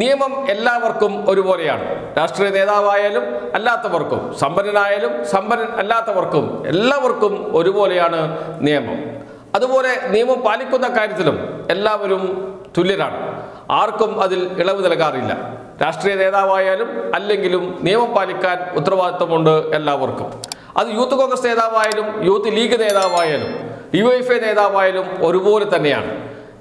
നിയമം എല്ലാവർക്കും ഒരുപോലെയാണ്. രാഷ്ട്രീയ നേതാവായാലും അല്ലാത്തവർക്കും സമ്പന്നനായാലും സമ്പന്നൻ അല്ലാത്തവർക്കും എല്ലാവർക്കും ഒരുപോലെയാണ് നിയമം. അതുപോലെ നിയമം പാലിക്കുന്ന കാര്യത്തിലും എല്ലാവരും തുല്യരാണ്. ആർക്കും അതിൽ ഇളവ് നൽകാറില്ല. രാഷ്ട്രീയ നേതാവായാലും അല്ലെങ്കിലും നിയമം പാലിക്കാൻ ഉത്തരവാദിത്വമുണ്ട് എല്ലാവർക്കും. അത് യൂത്ത് കോൺഗ്രസ് നേതാവായാലും യൂത്ത് ലീഗ് നേതാവായാലും യു എഫ് എ നേതാവായാലും ഒരുപോലെ തന്നെയാണ്.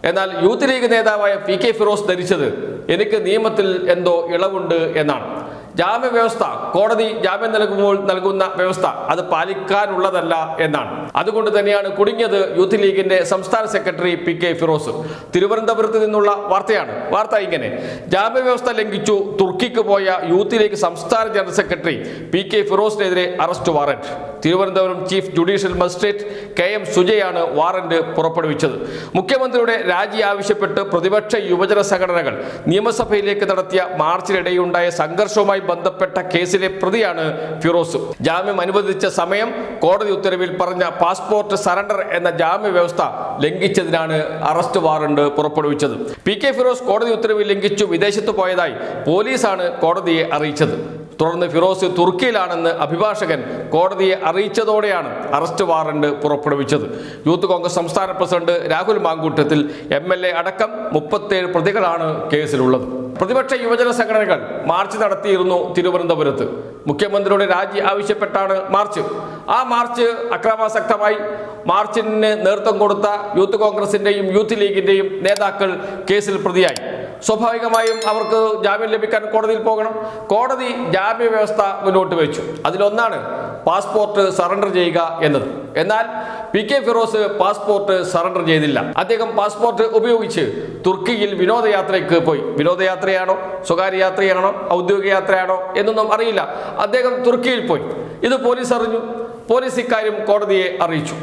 എന്നാൽ യൂത്ത് ലീഗ് നേതാവായ പി കെ ഫിറോസ് ധരിച്ചത് എനിക്ക് നിയമത്തിൽ എന്തോ ഇളവുണ്ട് എന്നാണ്. ജാമ്യ വ്യവസ്ഥ കോടതി ജാമ്യം നൽകുമ്പോൾ നൽകുന്ന വ്യവസ്ഥ അത് പാലിക്കാനുള്ളതല്ല എന്നാണ്. അതുകൊണ്ട് തന്നെയാണ് കുടുങ്ങിയത് യൂത്ത് ലീഗിന്റെ സംസ്ഥാന സെക്രട്ടറി പി കെ ഫിറോസ്. തിരുവനന്തപുരത്ത് നിന്നുള്ള വാർത്തയാണ്. വാർത്ത ഇങ്ങനെ. ജാമ്യ വ്യവസ്ഥ ലംഘിച്ചു തുർക്കിക്ക് പോയ യൂത്ത് ലീഗ് സംസ്ഥാന general secretary P K ഫിറോസിനെതിരെ arrest warrant. Thiruvananthapuram chief judicial magistrate K M സുജയാണ് warrant പുറപ്പെടുവിച്ചത്. മുഖ്യമന്ത്രിയുടെ രാജി ആവശ്യപ്പെട്ട് പ്രതിപക്ഷ യുവജന സംഘടനകൾ നിയമസഭയിലേക്ക് നടത്തിയ മാർച്ചിനിടെയുണ്ടായ സംഘർഷവുമായി ബന്ധപ്പെട്ട കേസിലെ പ്രതിയാണ് ഫിറോസ്. ജാമ്യം അനുവദിച്ച സമയം കോടതി ഉത്തരവിൽ പറഞ്ഞ പാസ്പോർട്ട് സറണ്ടർ എന്ന ജാമ്യ വ്യവസ്ഥ ലംഘിച്ചതിനാണ് അറസ്റ്റ് വാറണ്ട് പുറപ്പെടുവിച്ചത്. പി കെ ഫിറോസ് കോടതി ഉത്തരവ് ലംഘിച്ചു വിദേശത്ത് പോയതായി പോലീസാണ് കോടതിയെ അറിയിച്ചത്. തുടർന്ന് ഫിറോസ് തുർക്കിയിലാണെന്ന് അഭിഭാഷകൻ കോടതിയെ അറിയിച്ചതോടെയാണ് അറസ്റ്റ് വാറണ്ട് പുറപ്പെടുവിച്ചത്. യൂത്ത് കോൺഗ്രസ് സംസ്ഥാന president Rahul Mankoottathil M L A അടക്കം മുപ്പത്തേഴ് പ്രതികളാണ് കേസിലുള്ളത്. പ്രതിപക്ഷ യുവജന സംഘടനകൾ മാർച്ച് നടത്തിയിരുന്നു തിരുവനന്തപുരത്ത്. മുഖ്യമന്ത്രിയുടെ രാജി ആവശ്യപ്പെട്ടാണ് മാർച്ച്. ആ മാർച്ച് അക്രമാസക്തമായി. മാർച്ചിന് നേതൃത്വം കൊടുത്ത യൂത്ത് കോൺഗ്രസിന്റെയും യൂത്ത് ലീഗിന്റെയും നേതാക്കൾ കേസിൽ പ്രതിയായി. സ്വാഭാവികമായും അവർക്ക് ജാമ്യം ലഭിക്കാൻ കോടതിയിൽ പോകണം. കോടതി ജാമ്യ വ്യവസ്ഥ മുന്നോട്ട് വെച്ചു. അതിലൊന്നാണ് പാസ്പോർട്ട് സറണ്ടർ ചെയ്യുക എന്നത്. എന്നാൽ P K Firoz passport surrender ചെയ്തില്ല. അദ്ദേഹം പാസ്പോർട്ട് ഉപയോഗിച്ച് തുർക്കിയിൽ വിനോദയാത്രയ്ക്ക് പോയി. വിനോദയാത്രയാണോ? സ്വകാര്യ യാത്രയാണോ? ഔദ്യോഗിക യാത്രയാണോ? എന്നൊന്നും അറിയില്ല. അദ്ദേഹം തുർക്കിയിൽ പോയി. ഇത് പോലീസ് അറിഞ്ഞു. പോലീസ് ഇക്കാര്യം കോടതിയെ അറിയിച്ചു.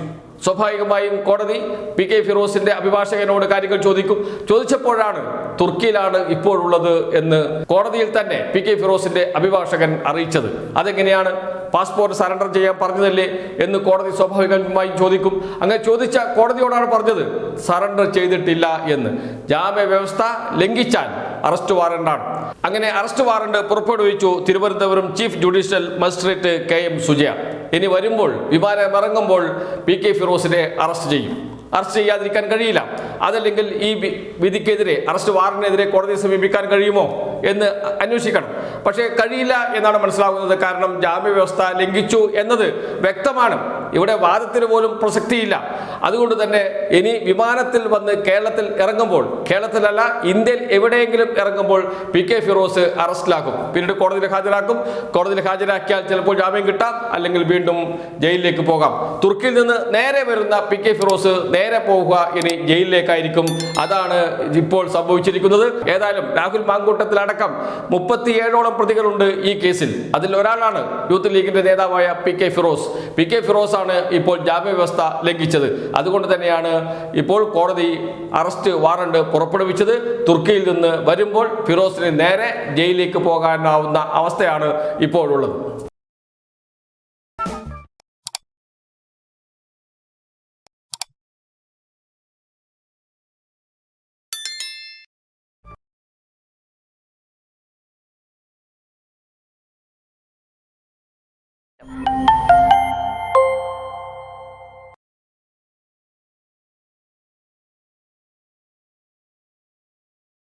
സ്വാഭാവികമായും കോടതി പി കെ ഫിറോസിന്റെ അഭിഭാഷകനോട് കാര്യങ്ങൾ ചോദിക്കും. ചോദിച്ചപ്പോഴാണ് തുർക്കിയിലാണ് ഇപ്പോഴുള്ളത് എന്ന് കോടതിയിൽ തന്നെ പി കെ ഫിറോസിന്റെ അഭിഭാഷകൻ അറിയിച്ചത്. അതെങ്ങനെയാണ്? പാസ്പോർട്ട് സറണ്ടർ ചെയ്യാൻ പറഞ്ഞതല്ലേ എന്ന് കോടതി സ്വാഭാവികമായും ചോദിക്കും. അങ്ങനെ ചോദിച്ച കോടതിയോടാണ് പറഞ്ഞത് സറണ്ടർ ചെയ്തിട്ടില്ല എന്ന്. ജാമ്യ വ്യവസ്ഥ ലംഘിച്ചാൽ അറസ്റ്റ് വാറണ്ടാണ് അങ്ങനെ അറസ്റ്റ് വാറണ്ട് പുറപ്പെടുവിച്ചു Thiruvananthapuram chief judicial magistrate K M Sujaya. ഇനി വരുമ്പോൾ വിമാനം ഇറങ്ങുമ്പോൾ പി കെ ഫിറോസിനെ അറസ്റ്റ് ചെയ്യും. അറസ്റ്റ് ചെയ്യാതിരിക്കാൻ കഴിയില്ല. അതല്ലെങ്കിൽ ഈ വിധിക്കെതിരെ അറസ്റ്റ് വാറന്റിനെതിരെ കോടതിയെ സമീപിക്കാൻ കഴിയുമോ? എന്ന് അന്വേഷിക്കണം. പക്ഷേ കഴിയില്ല എന്നാണ് മനസ്സിലാകുന്നത്. കാരണം ജാമ്യവ്യവസ്ഥ ലംഘിച്ചു എന്നത് വ്യക്തമാണ്. ഇവിടെ വാദത്തിന് പോലും പ്രസക്തിയില്ല. അതുകൊണ്ട് തന്നെ ഇനി വിമാനത്തിൽ വന്ന് കേരളത്തിൽ ഇറങ്ങുമ്പോൾ കേരളത്തിലല്ല ഇന്ത്യയിൽ എവിടെയെങ്കിലും ഇറങ്ങുമ്പോൾ പി കെ ഫിറോസ് അറസ്റ്റിലാക്കും. പിന്നീട് കോടതിയിൽ ഹാജരാക്കും. കോടതിയിൽ ഹാജരാക്കിയാൽ ചിലപ്പോൾ ജാമ്യം കിട്ടാം അല്ലെങ്കിൽ വീണ്ടും ജയിലിലേക്ക് പോകാം. തുർക്കിയിൽ നിന്ന് നേരെ വരുന്ന പി കെ ഫിറോസ് നേരെ പോവുക ഇനി ജയിലിലേക്കായിരിക്കും. അതാണ് ഇപ്പോൾ സംഭവിച്ചിരിക്കുന്നത്. ഏതായാലും രാഹുൽ മാങ്കൂട്ടത്തിലടക്കം മുപ്പത്തിയേഴോളം പ്രതികളുണ്ട് ഈ കേസിൽ. അതിൽ ഒരാളാണ് യൂത്ത് ലീഗിന്റെ നേതാവായ P K Firoz. P K Firoz ആണ് ഇപ്പോൾ ജാമ്യ വ്യവസ്ഥ ലംഘിച്ചത്. അതുകൊണ്ട് തന്നെയാണ് ഇപ്പോൾ കോടതി അറസ്റ്റ് വാറണ്ട് പുറപ്പെടുവിച്ചത്. തുർക്കിയിൽ നിന്ന് വരുമ്പോൾ ഫിറോസിന് നേരെ ജയിലിലേക്ക് പോകാനാവുന്ന അവസ്ഥയാണ് ഇപ്പോഴുള്ളത്. you